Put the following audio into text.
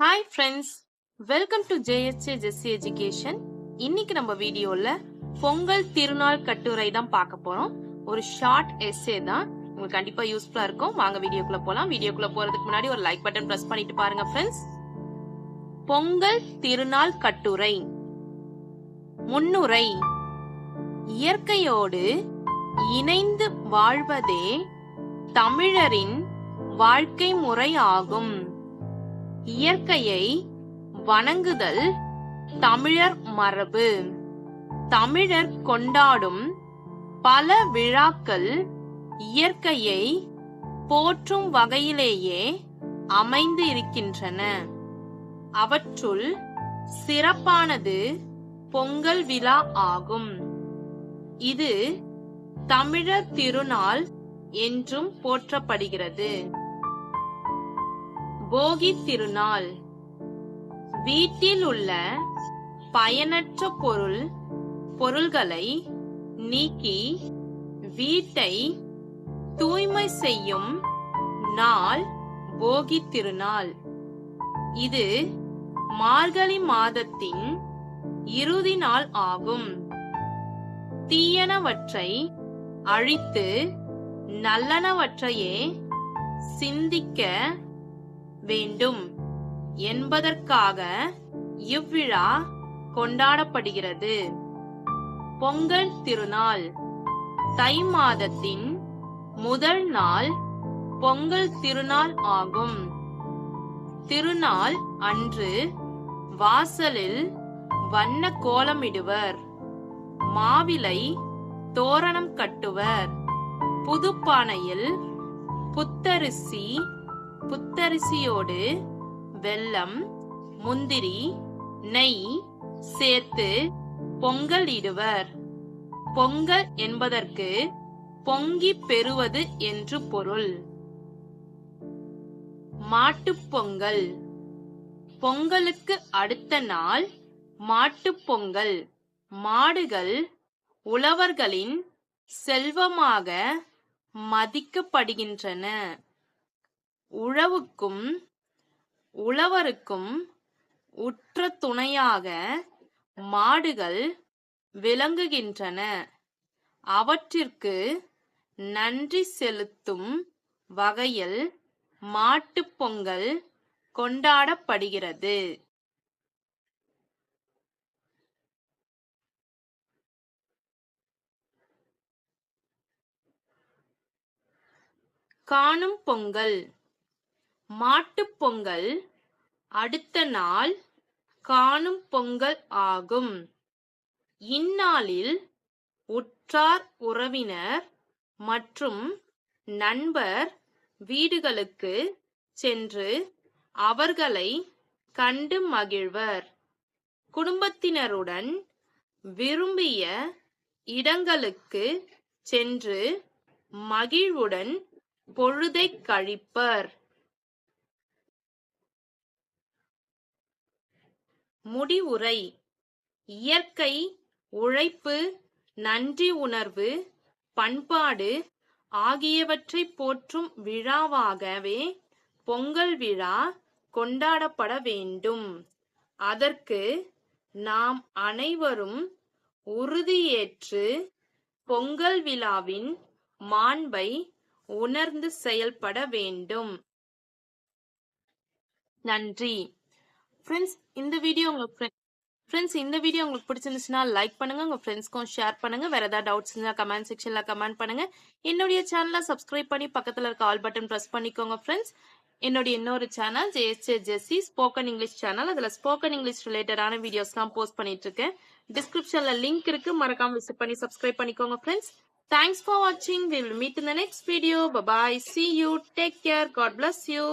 Hi friends welcome to JSA Jessy education இன்னைக்கு நம்ம வீடியோல பொங்கல் திருநாள் கட்டுரை தான் பார்க்க போறோம். ஒரு ஷார்ட் எஸ்ஸே தான். உங்களுக்கு கண்டிப்பா யூஸ்ஃபுல்லா இருக்கும். வாங்க வீடியோக்குள்ள போலாம். வீடியோக்குள்ள போறதுக்கு முன்னாடி ஒரு லைக் பட்டன் பிரஸ் பண்ணிட்டு பாருங்க ஃப்ரெண்ட்ஸ் பொங்கல் திருநாள் கட்டுரை. முன்னுரை. இயற்கையோடு இணைந்து வாழ்வதே தமிழரின் வாழ்க்கை முறை ஆகும். இயற்கையை வணங்குதல் தமிழர் மரபு. தமிழர் கொண்டாடும் பல விழாக்கள் இயற்கையை போற்றும் வகையிலேயே அமைந்து இருக்கின்றன. அவற்றுள் சிறப்பானது பொங்கல் விழா ஆகும். இது தமிழர் திருநாள் என்றும் போற்றப்படுகிறது. போகி திருநாள் வீட்டில் உள்ள பயனற்ற பொருள் பொருள்களை நீக்கி வீட்டை தூய்மை செய்யும் நாள் போகி திருநாள் இது மார்கழி மாதத்தின் இறுதி நாள் ஆகும். தீயனவற்றை அழித்து நல்லனவற்றையே சிந்திக்க வேண்டும். என்பதற்காக இவ்விழா கொண்டாடப்படுகிறது. பொங்கல் திருநாள். தை மாதத்தின் முதல் நாள் பொங்கல் திருநாள் ஆகும். திருநாள் அன்று வாசலில் வண்ண கோலமிடுவர். மாவிலை தோரணம் கட்டுவர். புதுப்பானையில் புத்தரிசி புத்தரிசியோடு வெல்லம் முந்திரி நெய் சேர்த்து பொங்கல் இடுவர். பொங்கல் என்பதற்கு பொங்கி பெறுவது என்று பொருள். மாட்டுப் பொங்கல். பொங்கலுக்கு அடுத்த நாள் மாட்டுப் பொங்கல். மாடுகள் உழவர்களின் செல்வமாக மதிக்கப்படுகின்றன. உழவுக்கும் உழவருக்கும் உற்ற துணையாக மாடுகள் விளங்குகின்றன. அவற்றிற்கு நன்றி செலுத்தும் வகையில் மாட்டுப் பொங்கல் கொண்டாடப்படுகிறது. காணும் பொங்கல் மாட்டுப் பொங்கல் அடுத்த நாள் காணும் பொங்கல் ஆகும். இந்நாளில் உற்றார் உறவினர் மற்றும் நண்பர் வீடுகளுக்கு சென்று அவர்களை கண்டு மகிழ்வர். குடும்பத்தினருடன் விரும்பிய இடங்களுக்கு சென்று மகிழ்வுடன் பொழுதைக் கழிப்பர். முடிவுரை. இயற்கை உழைப்பு நன்றி உணர்வு பண்பாடு ஆகியவற்றை போற்றும் விழாவாகவே பொங்கல் விழா கொண்டாடப்பட வேண்டும். அதற்கு நாம் அனைவரும் உறுதியேற்று பொங்கல் விழாவின் மாண்பை உணர்ந்து செயல்பட வேண்டும். நன்றி. ஃப்ரெண்ட்ஸ் இந்த வீடியோ உங்களுக்கு ஃப்ரெண்ட்ஸ் இந்த வீடியோ உங்களுக்கு பிடிச்சிருந்துச்சுன்னா லைக் பண்ணுங்க. உங்க ஃப்ரெண்ட்ஸ்க்கும் ஷேர் பண்ணுங்க. வேற ஏதாவது டவுட்ஸ் இருந்தால் கமெண்ட் செக்ஷன்ல கமெண்ட் பண்ணுங்க. என்னுடைய சேனலை சப்ஸ்கிரைப் பண்ணி பக்கத்தில் இருக்க ஆல் பட்டன் ப்ரெஸ் பண்ணிக்கோங்க ஃப்ரெண்ட்ஸ் என்னுடைய இன்னொரு channel JSA Jessy spoken English channel அதில் ஸ்போக்கன் இங்கிலீஷ் ரிலேட்டடான வீடியோஸ்லாம் போஸ்ட் பண்ணிட்டு இருக்கேன். டிஸ்கிரிப்ஷன்ல லிங்க் இருக்கு. மறக்காம விசிட் பண்ணி சப்ஸ்கிரைப் பண்ணிக்கோங்க ஃப்ரெண்ட்ஸ் தேங்க்ஸ் ஃபார் வாட்சிங் will meet in the next video bye bye see you take care God bless you